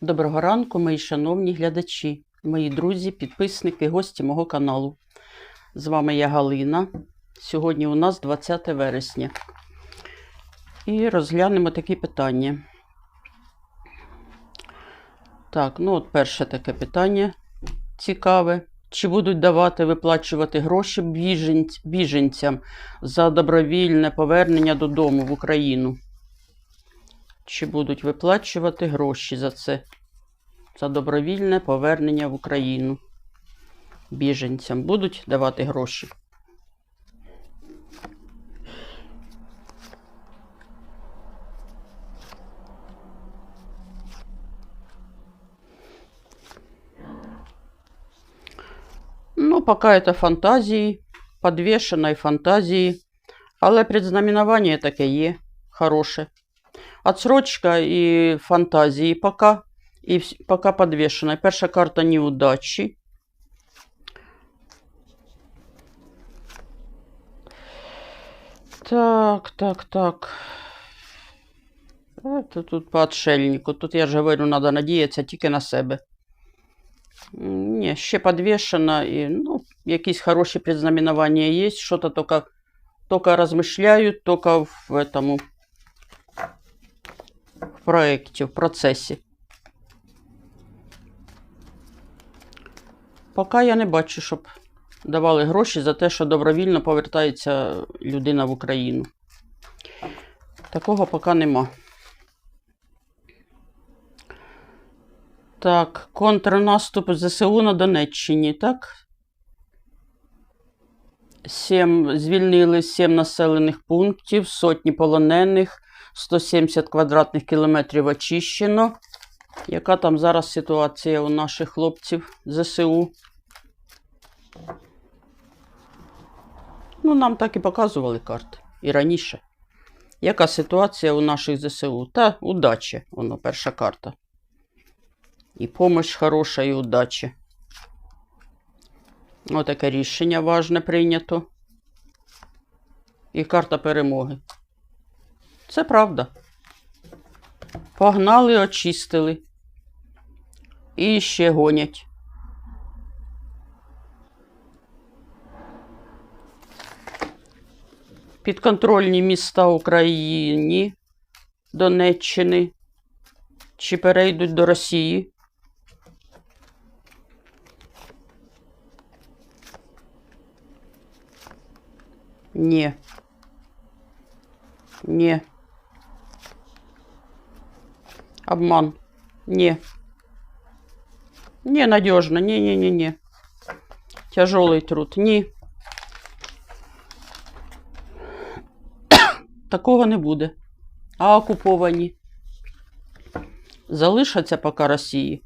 Доброго ранку, мої шановні глядачі, мої друзі, підписники, гості мого каналу. З вами я Галина. Сьогодні у нас 20 вересня. І розглянемо такі питання. Так, ну от перше таке питання цікаве. Чи будуть давати виплачувати гроші біженцям за добровільне повернення додому в Україну? Чи будуть виплачувати гроші за це? За добровільне повернення в Україну біженцям будуть давати гроші. Ну, пока это фантазії, подвешеної фантазії, але предзнаменування таке є хороше. Отсрочка і фантазії пока, і вс- пока подвешена. Перша карта неудачі. Так, так, так. Это тут по отшельнику. Тут я ж говорю, треба надіятися тільки на себе. М, Ні, ще подвешена, і, ну, якісь хороші предзнаменування є, що-то тільки, тільки розмишляють, тільки в этому, В проєкті, в процесі. Поки я не бачу, щоб давали гроші за те, що добровільно повертається людина в Україну. Такого поки нема. Так, контрнаступ ЗСУ на Донеччині, так? Сім, звільнили 7 населених пунктів, сотні полонених, 170 квадратних кілометрів очищено. Яка там зараз ситуація у наших хлопців ЗСУ? Ну, нам так і показували карти і раніше. Яка ситуація у наших ЗСУ? Та удачі, воно перша карта. І помощь хороша, і удачі. Отаке рішення важне прийнято. І карта перемоги. Це правда. Погнали, очистили. І ще гонять. Підконтрольні міста Україні, Донеччини. Чи перейдуть до Росії? Ні. Ні. Обман. Не. Не надежно. Не-не-не-не. Тяжелый труд. Ні. Такого не буде. А окуповані. Залишаться поки Росії.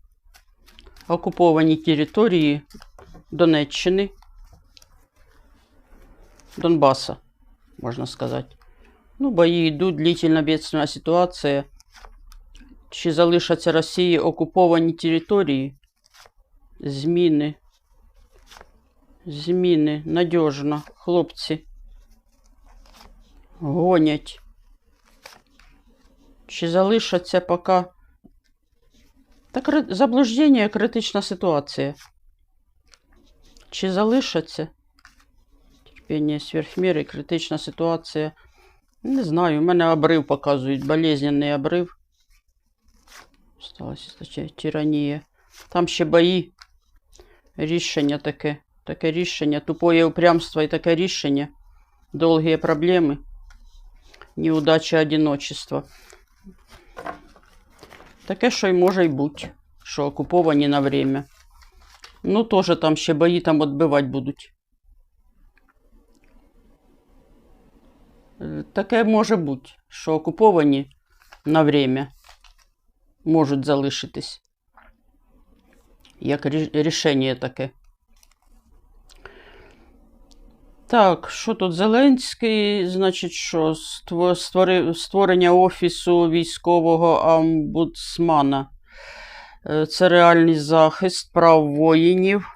Окуповані території Донеччини. Донбасса, можна сказати. Ну, бої йдуть, длительна бедственна ситуація. Чи залишаться Росії окуповані території? Зміни. Зміни. Надіжно. Хлопці. Гонять. Чи залишаться поки. Та кри- заблуждення, критична ситуація. Чи залишаться? Терпіння сверхміри, критична ситуація. Не знаю, у мене обрив показують, болезненний обрив. Сталася стаття тиранія. Там ще бої. Рішення таке. Таке рішення. Тупое упрямство і таке рішення. Довгі проблеми. Неудача, одиночество. Таке, що й може й бути, що окуповані на время. Ну, теж там ще бої там відбивати будуть. Е, Таке може бути, що окуповані на время Можуть залишитись. Як рішення таке. Так, що тут Зеленський, значить, що ство- створив створення офісу військового омбудсмана. Е, Це реальний захист прав воїнів.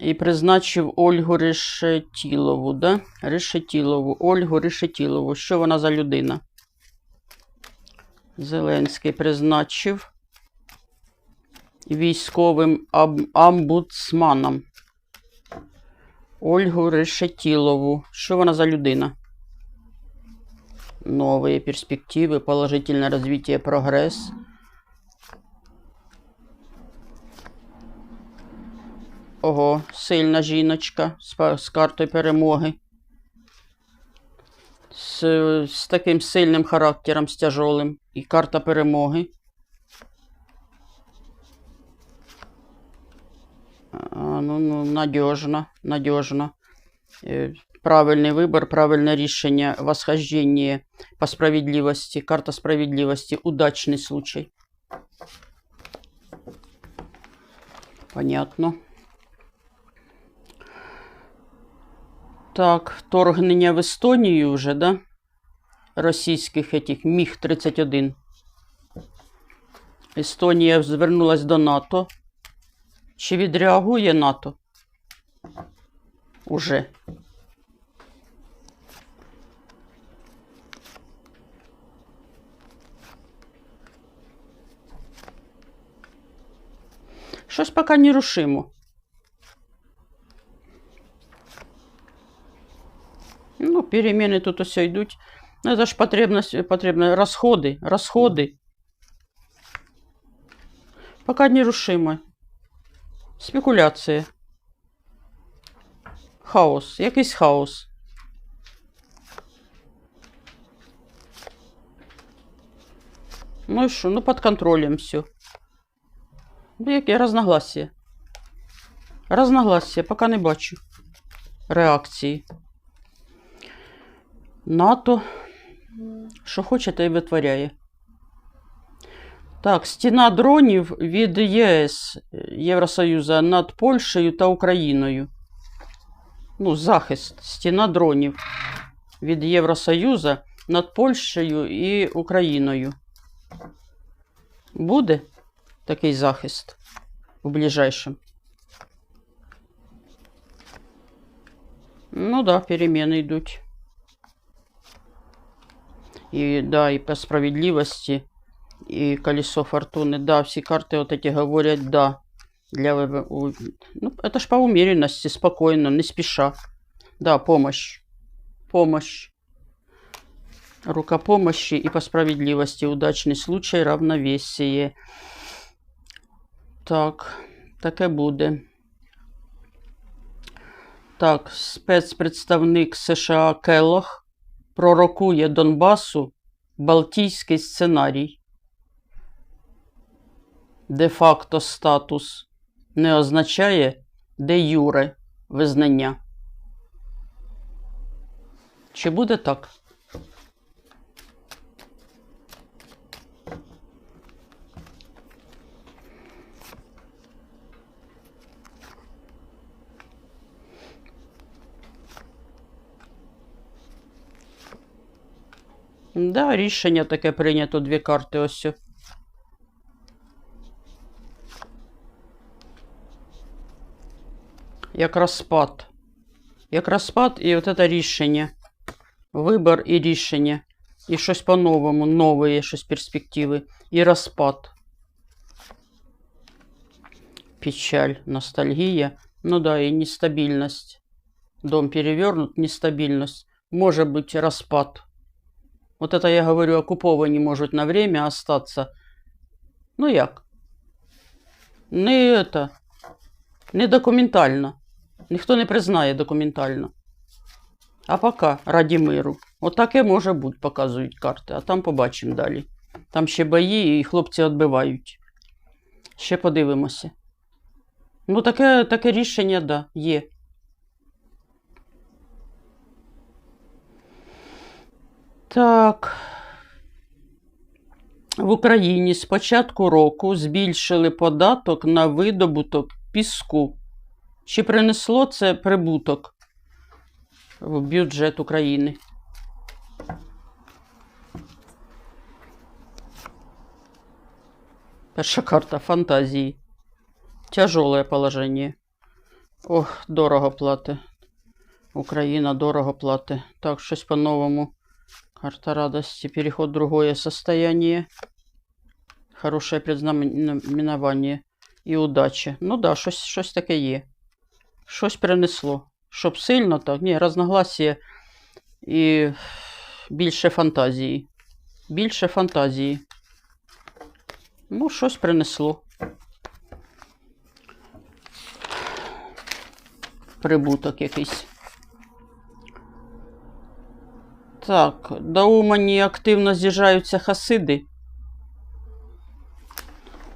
І призначив Ольгу Решетілову, да? Решетілову. Ольгу Решетілову. Що вона за людина? Зеленський призначив. військовим амбудсманом Ольгу Решетілову. Що вона за людина? Новые перспективы, положительное развитие, прогресс. Ого, сильна жіночка з, з картою перемоги. З, з таким сильним характером, з тяжолим. І карта перемоги. А, ну, ну, надежно, надежно. Правильный выбор, правильное решение, восхождение по справедливости, карта справедливости, удачный случай. Понятно. Так, вторгнення в Естонію вже, да? Російських этих Міг-31. Естонія звернулась до НАТО. Чи відреагує НАТО? Уже. Щось поки не рушимо. Ну, перемены тут все йдуть. Ну, это ж потребность, потребно расходы, расходы. Пока нерушимо. Спекуляція. Хаос. Якийсь хаос. Ну і що? Ну, під контролем все. Ну, яке разногласія. Разногласія, поки не бачу. Реакції. НАТО. Що хоче, те й витворяє. Так, стіна дронів від ЄС Євросоюзу над Польщею та Україною. Ну, захист. Стіна дронів від Євросоюзу над Польщею і Україною. Буде такий захист в ближайшем? Ну да, перемены йдуть И да, и по справедливости, и колесо фортуны. Да, все карты вот эти говорят да. Для, вы- у- ну, это ж по умеренности, спокойно, не спеша. Да, помощь. Помощь. Рука помощи и по справедливости. Удачный случай, равновесие. Так, таке буде. Так, спецпредставник США Келлох пророкує Донбасу Балтійський сценарій. Де-факто статус не означає де юре визнання. Чи буде так? Да, рішення таке прийнято дві карти ось. о. Як розпад. Як розпад і от це рішення. Вибір і рішення. І щось по-новому, нове, щось перспективи. І розпад. Печаль, ностальгія. Ну да, і нестабільність. Дом перевернут, нестабільність. Може бути розпад. Вот это я говорю, оккуповані можуть на время остаться. Ну як? Не это. Не документально. Ніхто не признає документально. А поки раді миру. От таке може бути, показують карти, а там побачимо далі. Там ще бої і хлопці відбивають. Ще подивимося. Ну, таке, таке рішення, да, є. Так. В Україні з початку року збільшили податок на видобуток піску. Чи принесло це прибуток в бюджет України? Перша карта фантазії. Тяжелое положення. Ох, дорого плати. Україна дорого плати. Так, щось по-новому. Карта радости. Переход в другое состояние. Хорошее предзнаменование. і удачі. Ну да, щось, щось таке є. Щось принесло. Щоб сильно так. Ні, разногласія і більше фантазії. Більше фантазії. Ну, щось принесло. Прибуток якийсь. Так, до Умані активно з'їжджаються хасиди.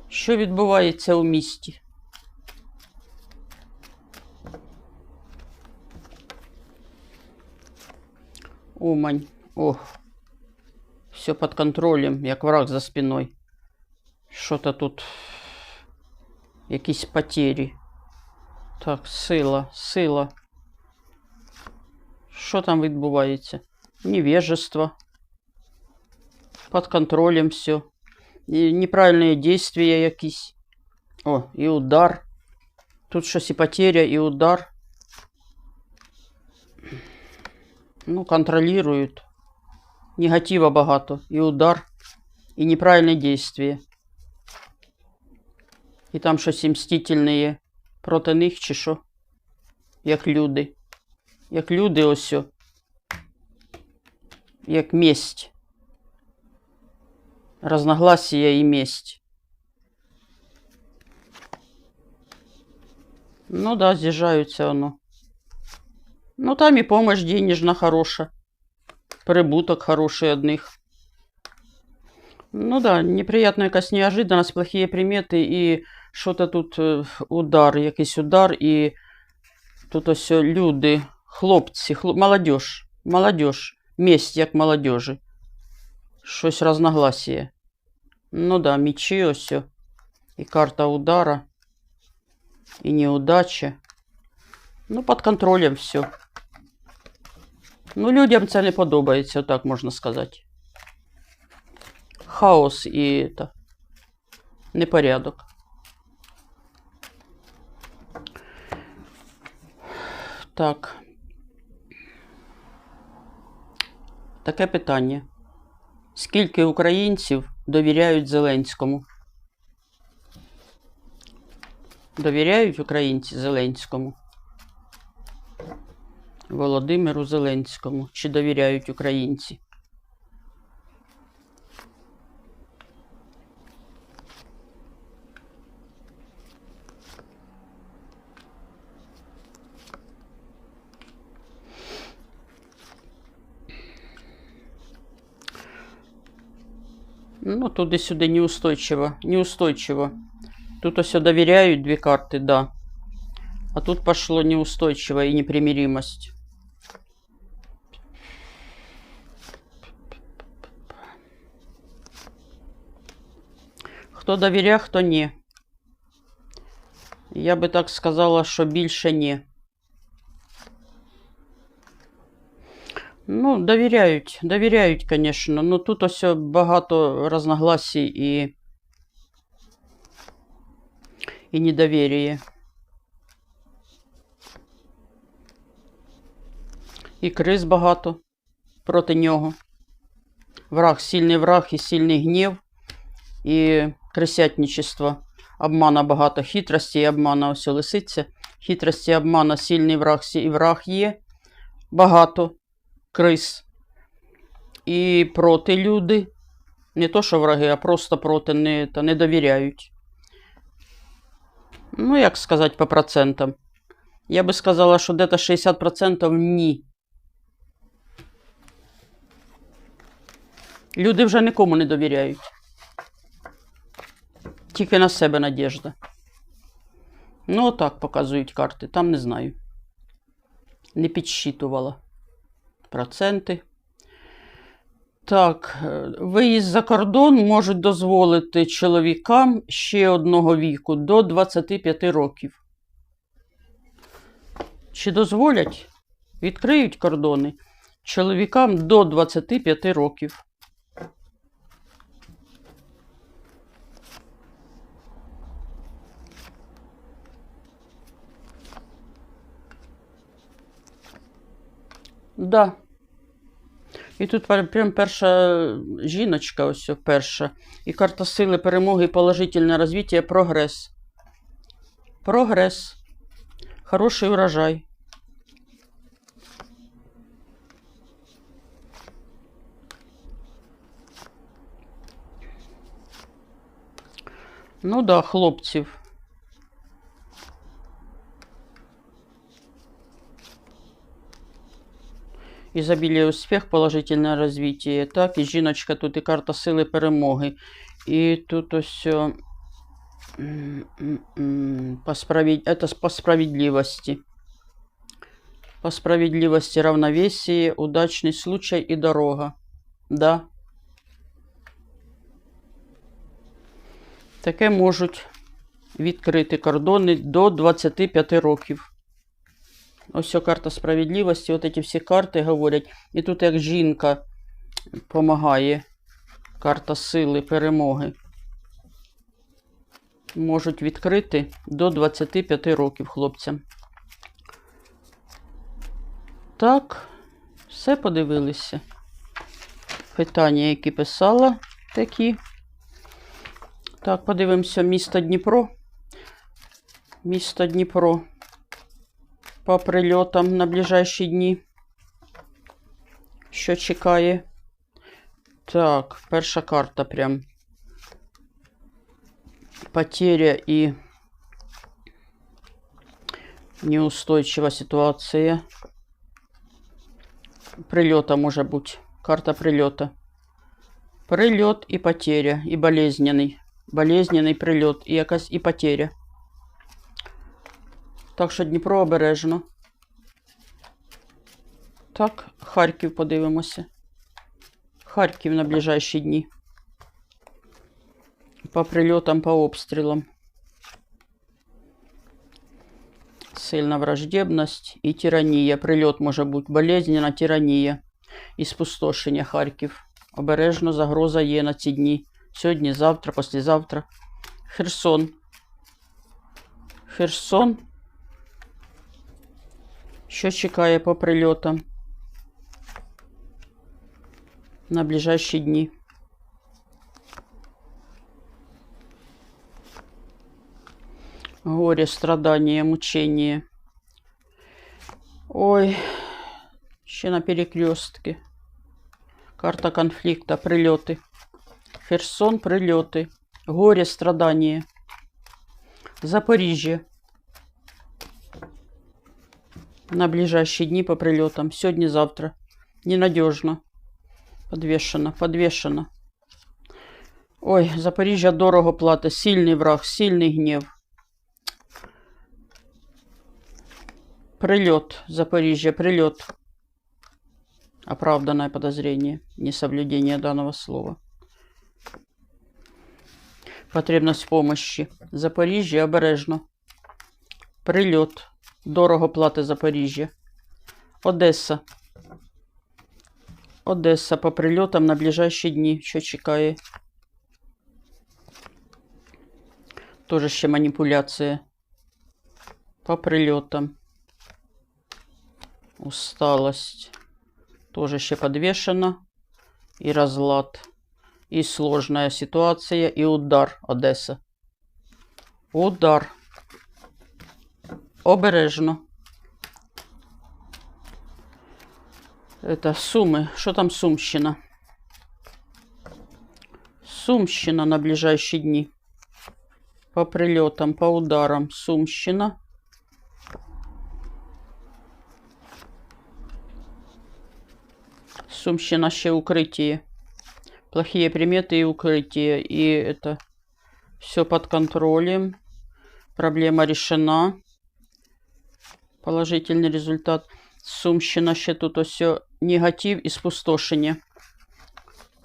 Що відбувається у місті? Умань. Ох. Все під контролем, як враг за спиною. Що-то тут. Якісь потері. Так, сила, сила. Що там відбувається? Невежество. Под контролем все. І неправильні действия якісь. О, і удар. Тут щось і потеря, і удар. Ну, контролируют. Негатива багато. І удар, і неправильне действие. І там щось і мстительне проти них, чи що? Як люди. Як люди ось. о. Як месть. Разногласия і месть. Ну да, з'їжджаються воно. Ну там і помощь денежна хороша. Прибуток хороший одних. Ну да, неприятная якась неожиданность, плохие приметы і що-то тут е, удар, якийсь удар, і тут ось люди, хлопці, хлоп... молодіж, молодіж, месть як молодежі. Щось разногласіє. Ну да, мечі ось. о. І карта удара. І неудача. Ну, під контролем все. Ну, людям це не подобається, так можна сказати. Хаос і та, непорядок. Так. Таке питання. Скільки українців довіряють Зеленському? Довіряють українці Зеленському? Володимиру Зеленському. Чи довіряють українці? Ну, туди-сюди неустойчиво. Неустойчиво. Тут все доверяют две карты, да. А тут пошло неустойчиво и непримиримость. Хто довіряє, хто ні. Я би так сказала, що більше ні. Ну, довіряють, довіряють, звісно. Ну тут ось багато разногласій і, і недовір'я. І криз багато проти нього. Враг, сильний враг і сильний гнів, і крисятничество. Обмана багато, хитрості і обмана ось лисиця. Хитрості обмана, сильний враг і враг є. Багато крис. І проти люди. Не то, що враги, а просто проти не, та не довіряють. Ну, як сказати по процентам. Я би сказала, що десь 60% ні. Люди вже нікому не довіряють. Тільки на себе надіжда. Ну, отак показують карти. Там не знаю. Не підсчитувала проценти. Так, е, виїзд за кордон можуть дозволити чоловікам ще одного віку до 25 років. Чи дозволять? Відкриють кордони чоловікам до 25 років. Да. І тут прям перша жіночка, ось перша. І карта сили перемоги, положительне розвиття, прогрес. Прогрес. Хороший урожай. Ну да, хлопців. Ізобілія успіх, положительне розвиття. Так, і жіночка тут і карта сили перемоги. І тут ось по, справед... Это по справедливости. По справедливости, равновесие, удачный случай и дорога. Да. Таке можуть відкрити кордони до 25 років. Ось ця карта справедливості, от ці всі карти говорять. І тут як жінка допомагає. Карта сили, перемоги. Можуть відкрити до 25 років хлопцям. Так, все подивилися. Питання, які писала, такі. Так, подивимося місто Дніпро. Місто Дніпро по прильотам на ближайші дні. Що чекає? Так, перша карта прям. Потеря и неустойчива ситуация. Прилета може бути. Карта прильота. Прильот і потеря, і болезненний. Болезненний прильот, і якась і потеря. Так що Дніпро обережно. Так, Харків подивимося. Харків на ближайші дні. По прильотам, по обстрілам. Сильна враждебність і тиранія. Прильот може бути. Болезненна тиранія. І спустошення Харків. Обережно загроза є на ці дні. Сьогодні, завтра, післязавтра. Херсон. Херсон. Що чекає по прильотам? На ближайші дні. Горе, страдания, мучение. Ой, ще на перекрестке. Карта конфликта, прилеты. Херсон, прилеты. Горе, страдания. Запоріжжя. На ближайшие дни по прилетам. Сегодня-завтра. Ненадежно. Подвешено, подвешено. Ой, Запоріжжя дорого платить. Сильний враг, сильний гнів. Прилет, Запоріжжя, прилет. Оправданное подозрение, несоблюдение данного слова. Потребность помощи. Запоріжжя обережно. Прильот. Дорого плати Запоріжжя. Одеса. Одеса по прильотам на ближайші дні. Що чекає? Тоже ще маніпуляція. По прильотам. Усталость. Тоже ще подвешена. И разлад. И сложная ситуация. И удар Одеса. Удар. Обережно. Это Суми. Що там Сумщина? Сумщина на ближайші дні. По прильотам, по ударам. Сумщина. Сумщина ще укрытие. Плохие приметы и укрытие. И это все под контролем. Проблема решена. Положительный результат. Сумщина ще тут ось негатив і спустошення.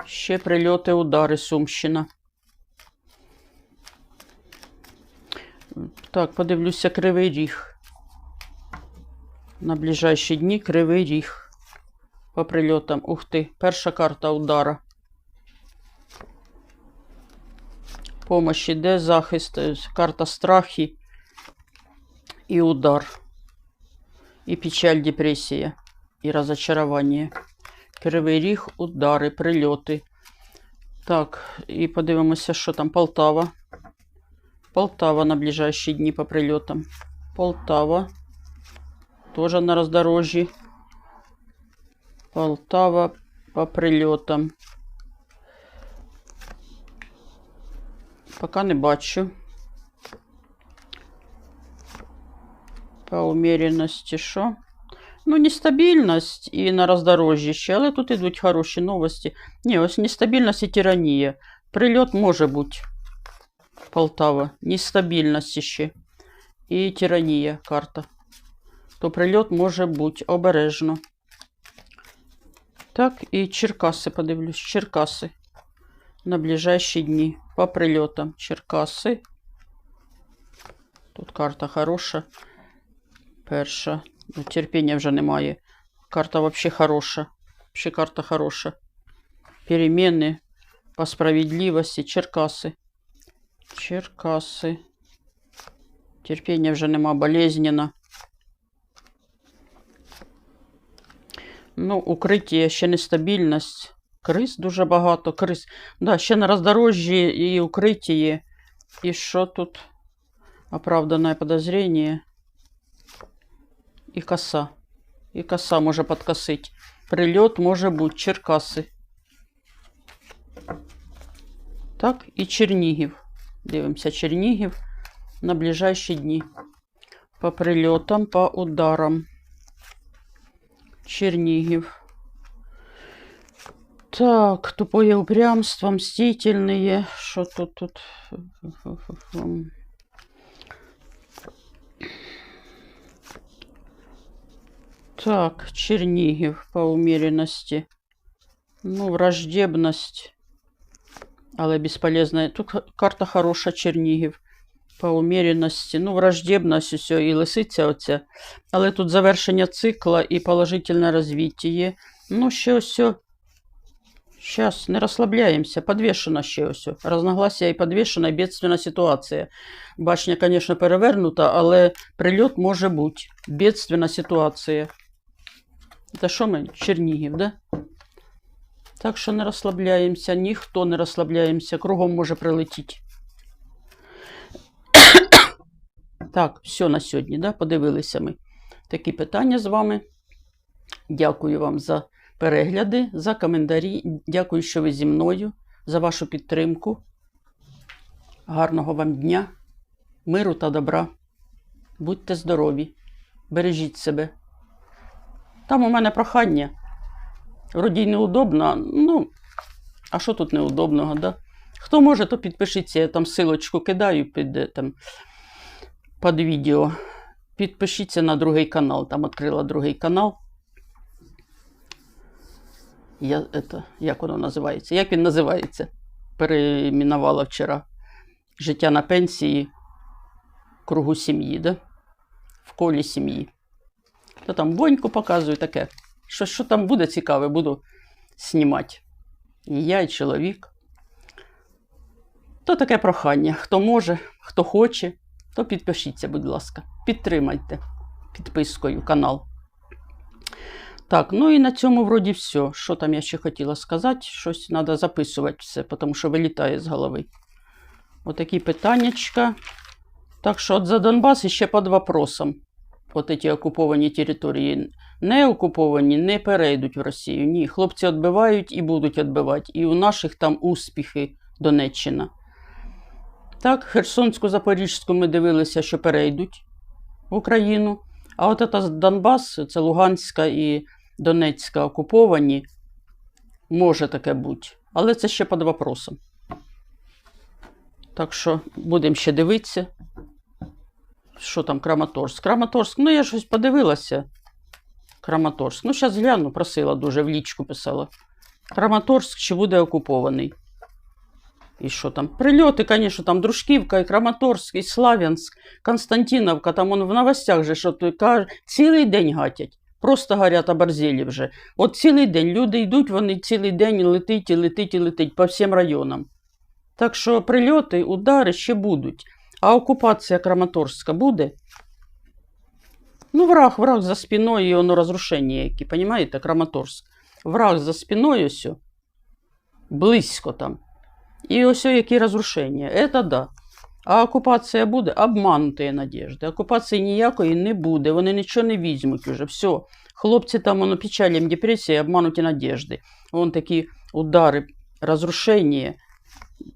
Ще прильоти, удари, Сумщина. Так, подивлюся Кривий Ріг. На ближайші дні Кривий Ріг. По прильотам. Ух ти, перша карта удара. Помощь іде, захист, е, карта страхи і удар. І печаль, депресія, і розочарування. Кривий ріг, удари, прильоти. Так, і подивимося, що там Полтава. Полтава на ближайшие дни по прилетам. Полтава. Тоже на раздорожье. Полтава по прильотам. Пока не бачу. По умеренності що? Ну, нестабільність і на роздорожжі ще, але тут ідуть хороші новості. Ні, ось нестабільність і тиранія. Прильот може бути. Полтава. Нестабільність ще. І тиранія карта. То прильот може бути обережно. Так, і Черкаси подивлюсь. Черкаси. На ближайші дні. По прильотам. Черкаси. Тут карта хороша. Перша. Ну, терпіння вже немає. Карта вообще хороша. Вообще карта хороша. Перемены по справедливості. Черкаси. Черкаси. Терпіння вже нема. Болезненно. Ну, укриття, ще нестабільність. Крис дуже багато. Крис. Да, ще на роздорожжі і укриття є. І що тут? Оправданное подозрение. І коса. І коса може подкосить. Прильот може бути. Черкаси. Так, і Чернігів. Дивимося, Чернігів на ближайші дні. По прильотам, по ударам. Чернигів. Так, тупое упрямство, мстительные. Что тут тут? Так, Чернигів по умеренности. Ну, враждебность. Але бесполезная. Тут карта хороша, Чернігів. По умеренности. Ну, враждебность, все, і лисиця оця. Але тут завершення цикла і положительне розвиття. Ну, ще ось. Сейчас, не розслабляємося. Подвішена ще ось. Разногласія і подвішена, і бедственна ситуація. Башня, звісно, перевернута, але прильот може бути. Бедственна ситуація. Це що ми? Чернігів, да? Так що не розслабляємося, ніхто не розслабляємося, кругом може прилетіти. Так, все на сьогодні, да? подивилися ми такі питання з вами. Дякую вам за перегляди, за коментарі. Дякую, що ви зі мною, за вашу підтримку. Гарного вам дня, миру та добра. Будьте здорові, бережіть себе. Там у мене прохання. Вроді й неудобно, ну, а що тут неудобного, да? Хто може, то підпишіться, я там силочку кидаю під, е, там, під відео. Підпишіться на другий канал. Там відкрила другий канал. Я, это, як воно називається? Як він називається? Перейменувала вчора. Життя на пенсії кругу сім'ї, да? в колі сім'ї. То там боньку показую таке. Що, що там буде цікаве, буду знімати. І я, і чоловік. То таке прохання. Хто може, хто хоче, то підпишіться, будь ласка. Підтримайте підпискою канал. Так, ну і на цьому вроді все. Що там я ще хотіла сказати? Щось треба записувати все, тому що вилітає з голови. Отакі питаннячка. Так що от за Донбас ще під вопросом. От ці окуповані території не окуповані, не перейдуть в Росію. Ні, хлопці відбивають і будуть відбивати. І у наших там успіхи Донеччина. Так, Херсонську, Запорізьку ми дивилися, що перейдуть в Україну. А от це Донбас, це Луганська і Донецька окуповані, може таке бути. Але це ще під вопросом. Так що будемо ще дивитися. Що там Краматорськ? Краматорськ, ну я щось подивилася. Краматорськ. Ну, зараз гляну, просила дуже, в лічку писала. Краматорськ чи буде окупований? І що там? Прильоти, звісно, там Дружківка, і Краматорськ, і Славянськ, Константиновка, там он в новостях же, що каже, цілий день гатять. Просто горять оборзелі вже. От цілий день люди йдуть, вони цілий день летить і летить і летить по всім районам. Так що прильоти, удари ще будуть. А окупація Краматорська буде? Ну, враг, враг за спиною, і воно розрушення які, понимаєте, Краматорськ. Враг за спиною ось. Близько там. І ось які розрушення. Это да. А окупація буде обманутої надіжди. Окупації ніякої не буде. Вони нічого не візьмуть уже. Все. Хлопці там воно печаль, депресія, обмануті надіжди. Вон такі удари, розрушення.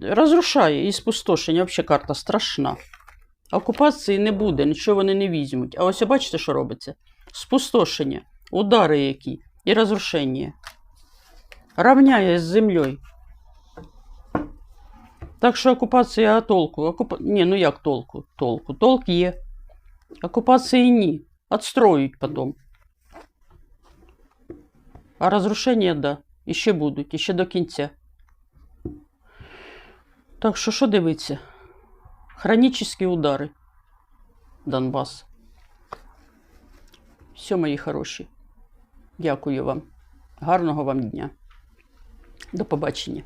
Розрушає і спустошення. Взагалі карта страшна. Окупації не буде, нічого вони не візьмуть. А ось бачите, що робиться? Спустошення, удари які і розрушення. Равняє з землею. Так що окупація а толку? Окуп... Ні, ну як толку? Толку. Толк є. Окупації ні. Отстроють потім. А розрушення, да. І ще будуть, і ще до кінця. Так що що дивиться? Хронічні удари. Донбас. Все, мої хороші. Дякую вам. Гарного вам дня. До побачення.